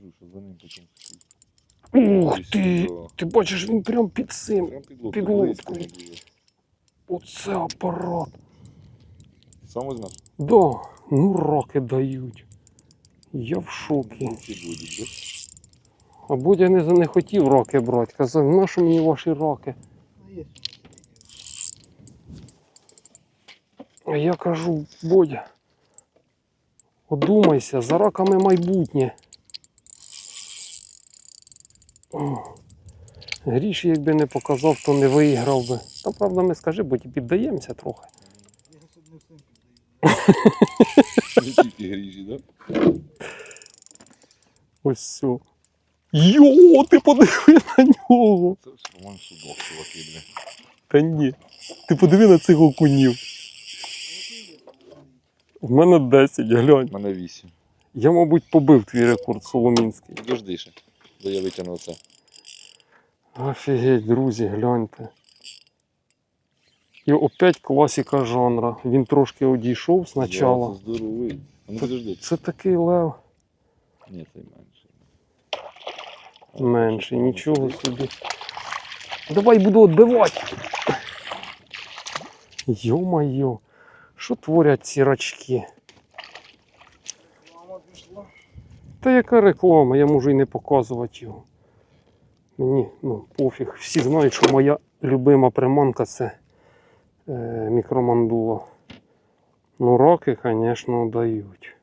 кажу, що за ним потім. Ух Ось ти! Ти бачиш, він прям під цим. Прям під було. Оце апарат. Сам візьмеш? Да, ну раки дають. Я в шокі. Да? А Бодя не, не хотів раки брати. Казав, нащо мені ваші раки? А я кажу, Бодя, одумайся, за раками майбутнє. Гріш, якби не показав, то не виграв би. Та правда, ми скажи, бо піддаємося трохи. Не тільки гріжі, да? Ось все. Йо, ти подиви на нього. Це Роман судок, чуваки, бля. Та ні. Ти подиви на цих окунів. В мене 10, глянь. У мене вісім. Я, мабуть, побив твій рекорд Соломінський. Підожди ще. Де я витягну це. Офігеть, друзі, гляньте. І опять класика жанра. Він трошки одійшов спочатку. Це здоровий. А ну підожди. Це такий лев Ні, це менше. менший, нічого собі. Давай буду відбивати. Йо-майо, що творять ці рачки? Та яка реклама, я можу і не показувати його. Мені ну, пофіг. Всі знають, що моя любима приманка це е, мікромандула. Ну, роки, звісно, дають.